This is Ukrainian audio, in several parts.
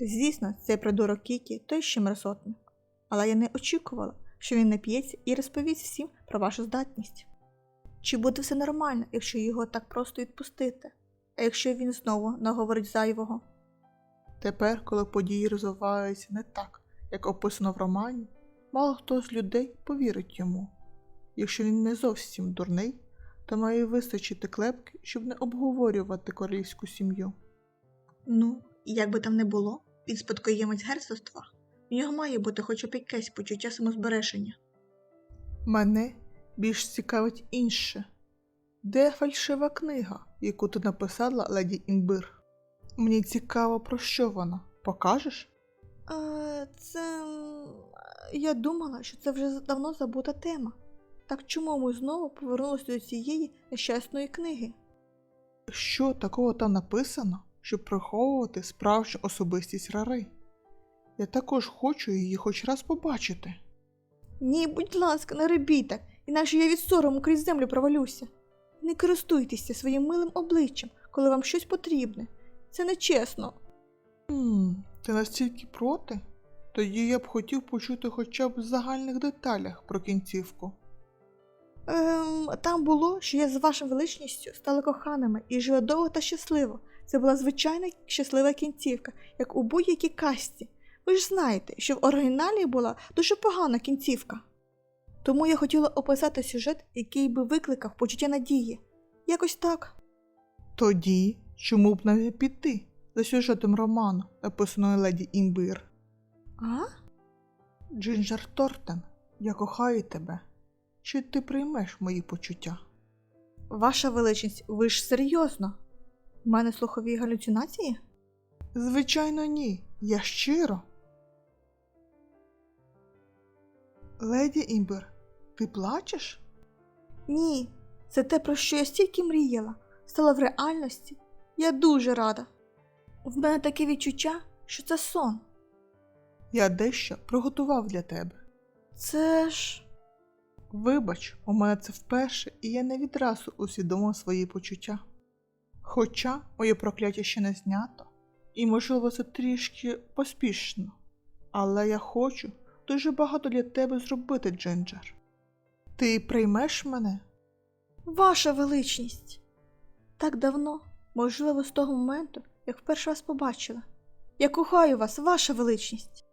Звісно, цей придурок Кікі той ще мерзотник. Але я не очікувала, що він нап'ється і розповість всім про вашу здатність. Чи буде все нормально, якщо його так просто відпустити? А якщо він знову наговорить зайвого? Тепер, коли події розвиваються не так, як описано в романі, мало хто з людей повірить йому. Якщо він не зовсім дурний, то має вистачити клепки, щоб не обговорювати королівську сім'ю. Ну, як би там не було, він спадкоємець герцогства. В нього має бути хоч би якесь почуття самозбереження. Мене більш цікавить інше. Де фальшива книга, яку ти написала леді Імбир? Мені цікаво, про що вона. Покажеш? Е, це. Я думала, що це вже давно забута тема. Так чому ми знову повернулися до цієї нещасної книги? Що такого там написано, щоб приховувати справжню особистість Рари? Я також хочу її хоч раз побачити. Ні, будь ласка, не робіть так, інакше я від сорому крізь землю провалюся. Не користуйтеся своїм милим обличчям, коли вам щось потрібне. Це нечесно. Хм, ти настільки проти? Тоді я б хотів почути хоча б в загальних деталях про кінцівку. Ем, там було, що я з вашою величністю стала коханими і жила довго та щасливо. Це була звичайна щаслива кінцівка, як у будь-якій касті. Ви ж знаєте, що в оригіналі була дуже погана кінцівка. Тому я хотіла описати сюжет, який би викликав почуття надії. Якось так. Тоді чому б не піти за сюжетом роману, написаної леді Імбир? А? Джинджер Тортен, я кохаю тебе. Чи ти приймеш мої почуття? Ваша величність, ви ж серйозно? У мене слухові галюцинації? Звичайно, ні. Я щиро. Леді Імбер, ти плачеш? Ні, це те, про що я стільки мріяла, стало в реальності. Я дуже рада. В мене таке відчуття, що це сон. Я дещо приготував для тебе. Це ж. Вибач, у мене це вперше, і я не відразу усвідомив свої почуття. Хоча моє прокляття ще не знято, і можливо це трішки поспішно. Але я хочу дуже багато для тебе зробити, Джинджер. Ти приймеш мене? Ваша величність. Так давно, можливо, з того моменту, як вперше вас побачила. Я кохаю вас, ваша величність.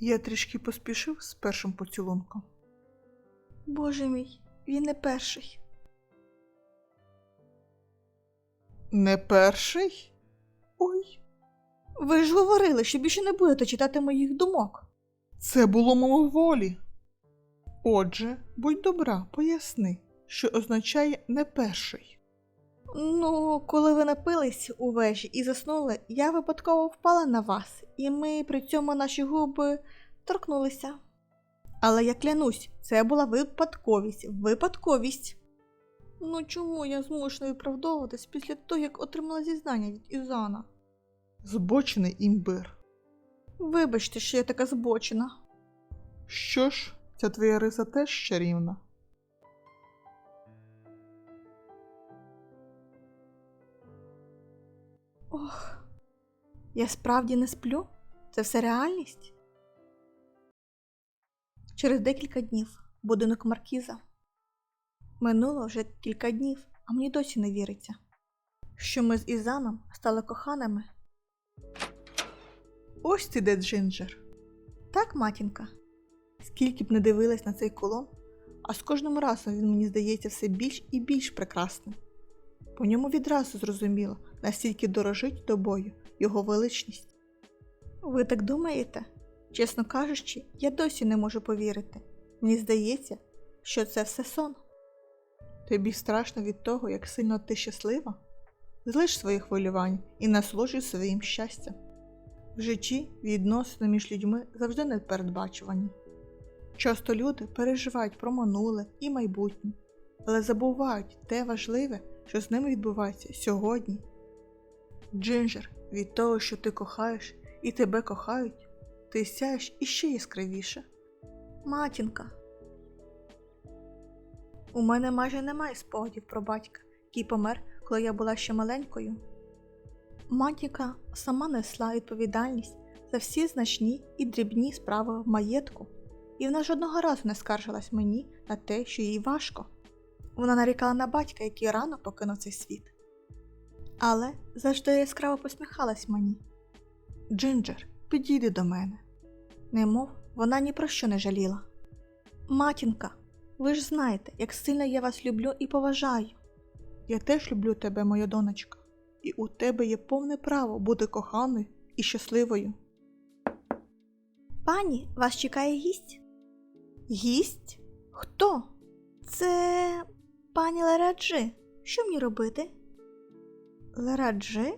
Я трішки поспішив з першим поцілунком. Боже мій, він не перший. Не перший? Ой, Ви ж говорили, що більше не будете читати моїх думок. це було мимоволі. Отже, будь добра, поясни, що означає не перший. Ну, коли ви напились у вежі і заснули, я випадково впала на вас, і ми при цьому наші губи торкнулися. Але я клянусь, це була випадковість, випадковість. Ну чому я змушена виправдовуватись після того, як отримала зізнання від Ізана? Збочений імбир. Вибачте, що я така збочена. Що ж, ця твоя риса теж чарівна. Ох, я справді не сплю? Це все реальність? Через декілька днів будинок Маркіза. Минуло вже кілька днів, а мені досі не віриться, що ми з Ізаном стали коханими. Ось ти де Джинджер. Так, матінка. Скільки б не дивилась на цей колон, а з кожним разом він мені здається все більш і більш прекрасним. По ньому відразу зрозуміло, настільки дорожить тобою його величність. Ви так думаєте? Чесно кажучи, я досі не можу повірити. Мені здається, що це все сон. Тобі страшно від того, як сильно ти щаслива? Злиш свої хвилювань і насолоджуй своїм щастям. В житті відносини між людьми завжди непередбачувані. Часто люди переживають про минуле і майбутнє, але забувають те важливе, що з ними відбувається сьогодні. Джинджер, від того, що ти кохаєш і тебе кохають, ти сяєш іще яскравіше. Матінка. У мене майже немає спогадів про батька, який помер, коли я була ще маленькою. Матінка сама несла відповідальність за всі значні і дрібні справи в маєтку, і вона жодного разу не скаржилась мені на те, що їй важко. Вона нарікала на батька, який рано покинув цей світ. Але завжди яскраво посміхалась мені. Джинджер, підійди до мене. Немов вона ні про що не жаліла. Матінка, ви ж знаєте, як сильно я вас люблю і поважаю. Я теж люблю тебе, моя донечка, і у тебе є повне право бути коханою і щасливою. Пані, вас чекає гість. Гість? Хто? Це пані Лараджи, Що мені робити? Лераджи?